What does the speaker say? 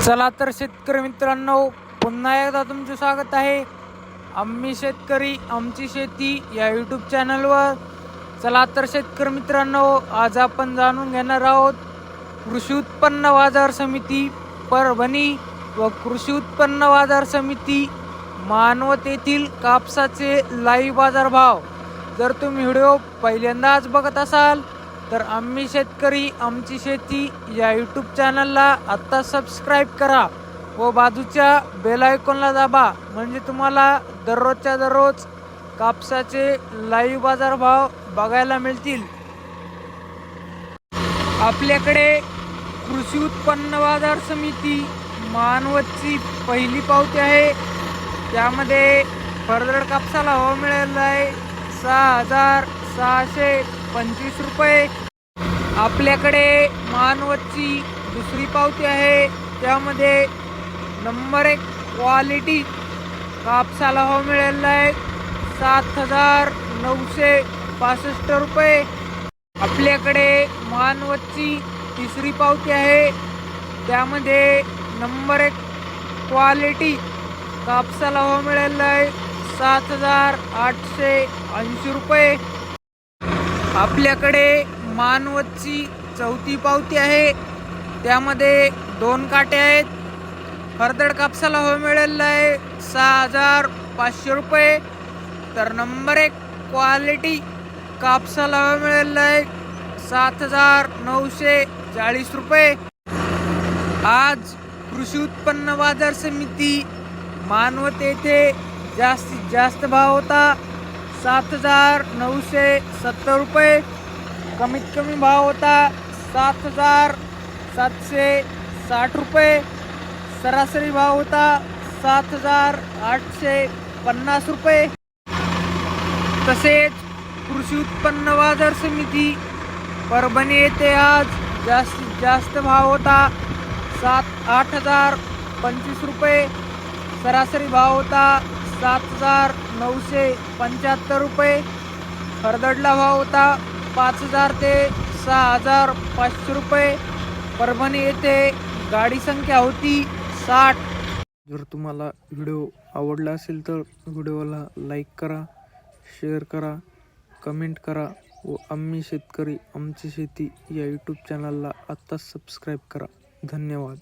चला तर शेतकरी मित्रांनो पुन्हा एकदा तुमचं स्वागत आहे. आम्ही शेतकरी आमची शेती या यूट्यूब चॅनलवर चला तर शेतकरी मित्रांनो आज आपण जाणून घेणार आहोत कृषी उत्पन्न बाजार समिती परभणी व कृषी उत्पन्न बाजार समिती मानवत येथील कापसाचे लाईव्ह बाजारभाव जर तुम्ही व्हिडिओ पहिल्यांदाच बघत असाल तर आम्ही शेतकरी आमची शेती या यूट्यूब चॅनलला आत्ता सबस्क्राईब करा व बाजूच्या बेल आयकॉनला दाबा. म्हणजे तुम्हाला दररोजच्या दररोज कापसाचे लाईव्ह बाजारभाव बघायला मिळतील. आपल्याकडे कृषी उत्पन्न बाजार समिती मानवतची पहिली पावती आहे. त्यामध्ये फरदड कापसाला भाव मिळालेला आहे. सहा हजार सहाशे पंचवीस रुपये. आपल्याकडे मानवतची दुसरी पावती आहे. त्यामध्ये नंबर एक क्वालिटी कापसाला हवा मिळालेला आहे. सात हजार नऊशे पासष्ट रुपये. आपल्याकडे मानवतची तिसरी पावती आहे. त्यामध्ये नंबर एक क्वालिटी कापसाला हवा मिळालेला आहे. सात हजार आठशे ऐंशी रुपये. आपल्याकडे मानवतची चौथी पावती आहे. त्यामध्ये दोन काटे आहेत. हरदड कापसाला हो मिळालेला आहे सहा हजार पाचशे रुपये. तर नंबर एक क्वालिटी कापसाला हो हवा मिळालेला आहे सात हजार नऊशे चाळीस रुपये. आज कृषी उत्पन्न बाजार समिती मानवत येथे जास्तीत जास्त भाव होता सात हजार नऊशे सत्तर रुपये. कमीत कमी भाव होता सात हजार सातशे साठ रुपये. सरासरी भाव होता सात हजार आठशे पन्नास रुपये. तसेच कृषी उत्पन्न बाजार समिती परभणी येथे आज जास्तीत जास्त भाव होता सात आठ हजार पंचवीस रुपये. सरासरी भाव होता सात हजार नऊशे पंच्याहत्तर रुपये. खरदडला भाव होता पाच हजार ते सहा हजार पाचशे रुपये परभणी येथे गाडी संख्या होती साठ. जर तुम्हाला व्हिडिओ आवडला असेल तर व्हिडिओला लाईक करा शेअर करा कमेंट करा व आम्ही शेतकरी आमची शेती या यूट्यूब चॅनलला आत्ताच सबस्क्राईब करा. धन्यवाद.